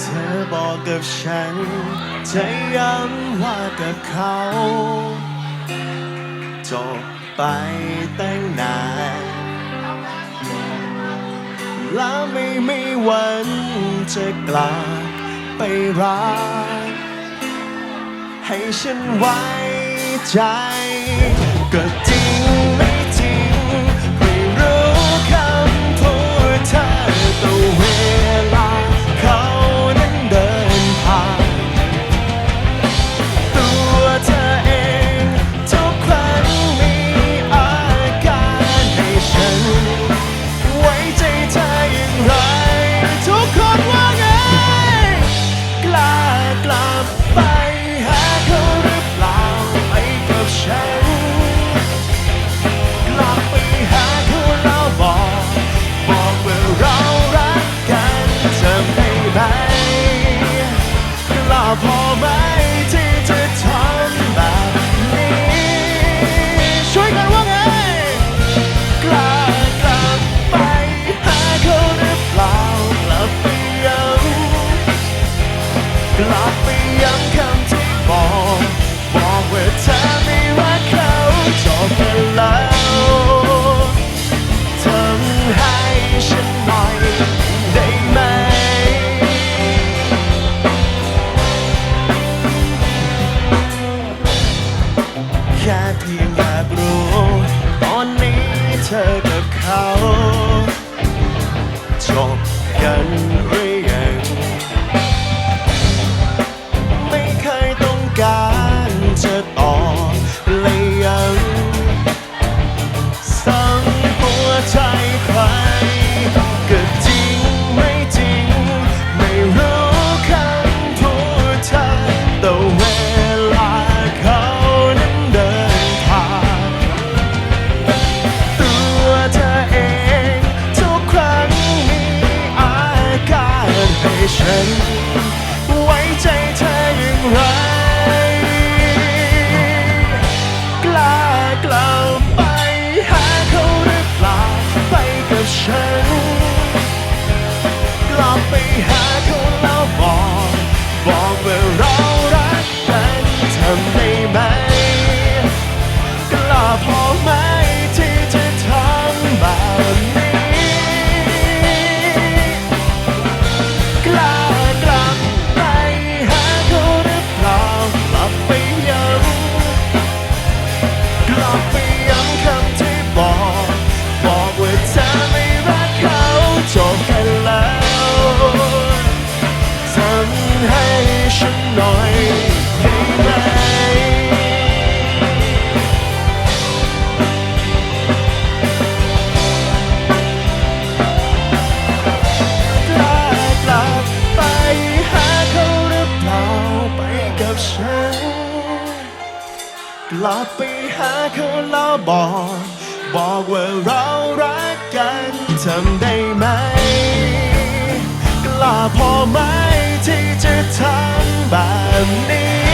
เธอบอกกับฉัน จะย้ำว่ากับเขา จบไปตั้งนานและไม่มีวันจะกลับไปรัก ให้ฉันไว้ใจก็จ ฉันหน่ได้ไหม แค่พียงารู้ ตอนนี้เธอ ฉัน ไว้ใจเธออย่างไร กล้ากล่าวไปหาเขาหรือเปล่าไปกับฉัน กลับไปหา ลากลับไปหาเขาหรือเปล่าไปกับฉัน กลับไปหาเขาแล้วบอก บอกว่าเรารักกันทำได้ไหม กล้าพอไหมที่จะทำ 伴你。